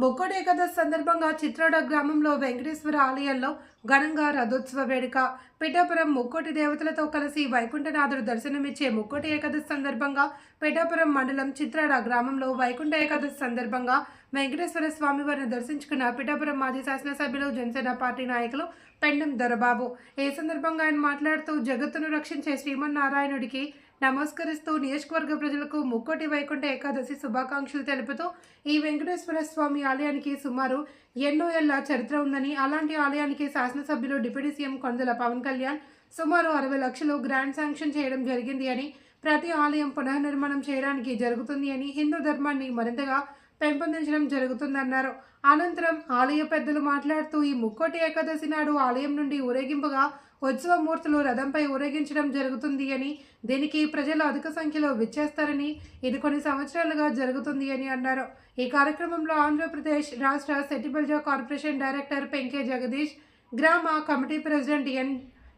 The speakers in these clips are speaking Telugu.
ముక్కోటి ఏకాదశి సందర్భంగా చిత్రాడ గ్రామంలో వెంకటేశ్వర ఆలయంలో ఘనంగా రథోత్సవ వేడుక. పిఠాపురం ముక్కోటి దేవతలతో కలిసి వైకుంఠనాథుడు దర్శనమిచ్చే ముక్కోటి ఏకాదశి సందర్భంగా పిఠాపురం మండలం చిత్రాడ గ్రామంలో వైకుంఠ ఏకాదశి సందర్భంగా వెంకటేశ్వర స్వామి వారిని దర్శించుకున్న పిఠాపురం మాజీ శాసనసభ్యులు జనసేన పార్టీ నాయకులు పెండం దొరబాబు. ఈ సందర్భంగా ఆయన మాట్లాడుతూ జగత్తును రక్షించే శ్రీమన్నారాయణుడికి నమస్కరిస్తూ నియోజకవర్గ ప్రజలకు ముక్కోటి వైకుంఠ ఏకాదశి శుభాకాంక్షలు తెలుపుతూ ఈ వెంకటేశ్వర స్వామి ఆలయానికి సుమారు ఎన్నో ఏళ్ళ చరిత్ర ఉందని అలాంటి ఆలయానికి శాసనసభ్యులు డిప్యూటీ సీఎం కొందల పవన్ కళ్యాణ్ సుమారు అరవై లక్షలు గ్రాండ్ శాంక్షన్ చేయడం జరిగింది అని ప్రతి ఆలయం పునర్నిర్మాణం చేయడానికి జరుగుతుంది అని హిందూ ధర్మాన్ని మరింతగా పెంపొందించడం జరుగుతుందన్నారు. అనంతరం ఆలయ పెద్దలు మాట్లాడుతూ ఈ ముక్కోటి ఏకాదశి నాడు ఆలయం నుండి ఊరేగింపుగా ఉత్సవమూర్తులు రథంపై ఊరేగించడం జరుగుతుంది అని దీనికి ప్రజలు అధిక సంఖ్యలో విచ్చేస్తారని ఇది కొన్ని సంవత్సరాలుగా జరుగుతుంది అని అన్నారు. ఈ కార్యక్రమంలో ఆంధ్రప్రదేశ్ రాష్ట్ర సెటిబల్జా కార్పొరేషన్ డైరెక్టర్ పెంకే జగదీష్ గ్రామ committee president N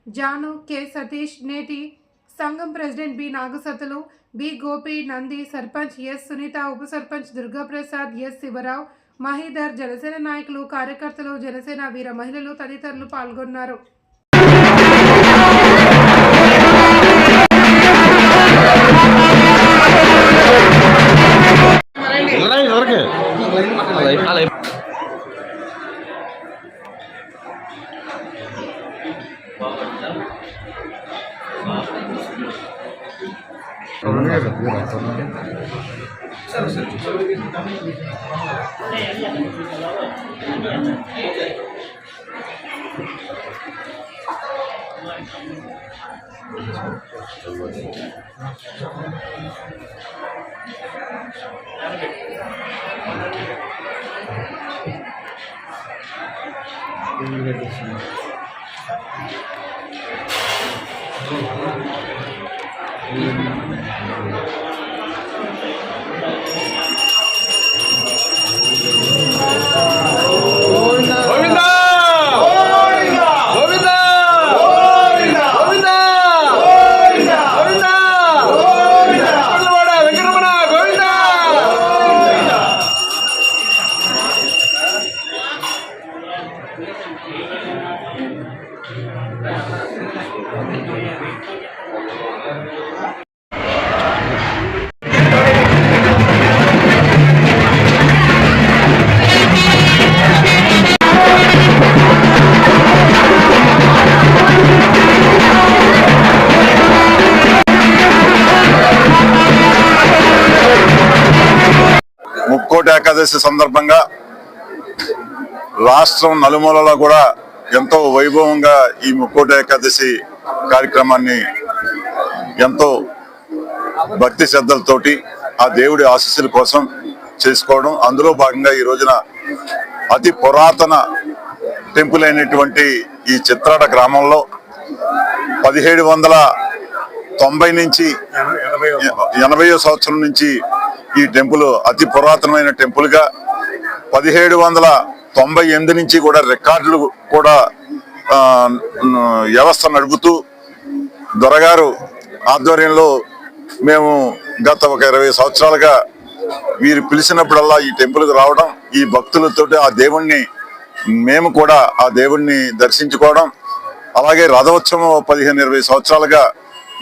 Janu K Satish నేటి సంఘం president B Nagasatulu B Gopi Nandi sarpanch S Sunitha ఉప సర్పంచ్ దుర్గాప్రసాద్ ఎస్ శివరావు మహీధర్ జనసేన నాయకులు కార్యకర్తలు జనసేన వీర మహిళలు తదితరులు పాల్గొన్నారు. Gracias. Thank you. Mukkoti Ekadashi సందర్భంగా రాష్ట్రం నలుమూలలో కూడా ఎంతో వైభవంగా ఈ ముక్కోటి ఏకాదశి కార్యక్రమాన్ని ఎంతో భక్తి శ్రద్ధలతోటి ఆ దేవుడి ఆశీస్సుల కోసం చేసుకోవడం. అందులో భాగంగా ఈ రోజున అతి పురాతన టెంపుల్ అయినటువంటి ఈ చిత్రాడ గ్రామంలో పదిహేడు వందల తొంభై నుంచి ఎనభై సంవత్సరం నుంచి ఈ టెంపుల్ అతి పురాతనమైన టెంపుల్గా పదిహేడు వందల తొంభై ఎనిమిది నుంచి కూడా రికార్డులు కూడా వ్యవస్థ నడుపుతూ దొరగారు ఆధ్వర్యంలో మేము గత ఒక ఇరవై సంవత్సరాలుగా వీరు పిలిచినప్పుడల్లా ఈ టెంపుల్కి రావడం ఈ భక్తులతో ఆ దేవుణ్ణి మేము కూడా ఆ దేవుణ్ణి దర్శించుకోవడం అలాగే రథోత్సవం పదిహేను ఇరవై సంవత్సరాలుగా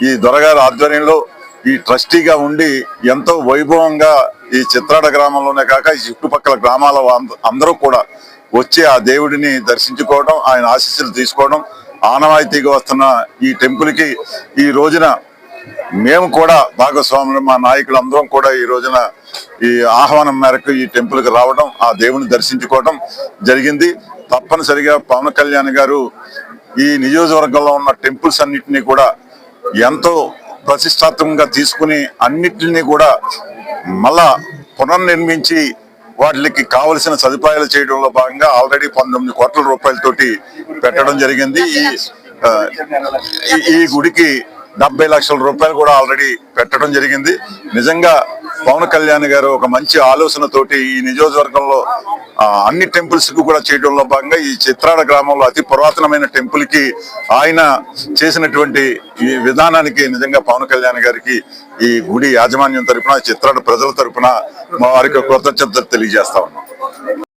ఈ దొరగారు ఆధ్వర్యంలో ఈ ట్రస్టీగా ఉండి ఎంతో వైభవంగా ఈ చిత్రాడ గ్రామంలోనే కాక ఈ చుట్టుపక్కల గ్రామాల అందరూ కూడా వచ్చి ఆ దేవుడిని దర్శించుకోవడం ఆయన ఆశీస్సులు తీసుకోవడం ఆనవాయితీగా వస్తున్న ఈ టెంపుల్కి ఈ రోజున మేము కూడా భాగస్వాములు మా నాయకులు అందరం కూడా ఈ రోజున ఈ ఆహ్వానం మేరకు ఈ టెంపుల్కి రావడం ఆ దేవుని దర్శించుకోవడం జరిగింది. తప్పనిసరిగా పవన్ కళ్యాణ్ గారు ఈ నియోజకవర్గంలో ఉన్న టెంపుల్స్ అన్నిటినీ కూడా ఎంతో ప్రతిష్టాత్మకంగా తీసుకుని అన్నిటిని కూడా మళ్ళా పునర్నిర్మించి వాటికి కావలసిన సదుపాయాలు చేయడంలో భాగంగా ఆల్రెడీ పంతొమ్మిది కోట్ల రూపాయలతోటి పెట్టడం జరిగింది. ఈ ఈ- ఈ గుడికి డెబ్బై లక్షల రూపాయలు కూడా ఆల్రెడీ పెట్టడం జరిగింది. నిజంగా పవన్ కళ్యాణ్ గారు ఒక మంచి ఆలోచనతోటి ఈ నియోజకవర్గంలో ఆ, అన్ని టెంపుల్స్కు కూడా చేయడంలో భాగంగా ఈ చిత్రాడ గ్రామంలో అతి పురాతనమైన టెంపుల్కి ఆయన చేసినటువంటి ఈ విధానానికి నిజంగా పవన్ కళ్యాణ్ గారికి ఈ గుడి యాజమాన్యం తరపున చిత్రాడ ప్రజల తరపున వారికి కృతజ్ఞతలు తెలియజేస్తా ఉన్నాం.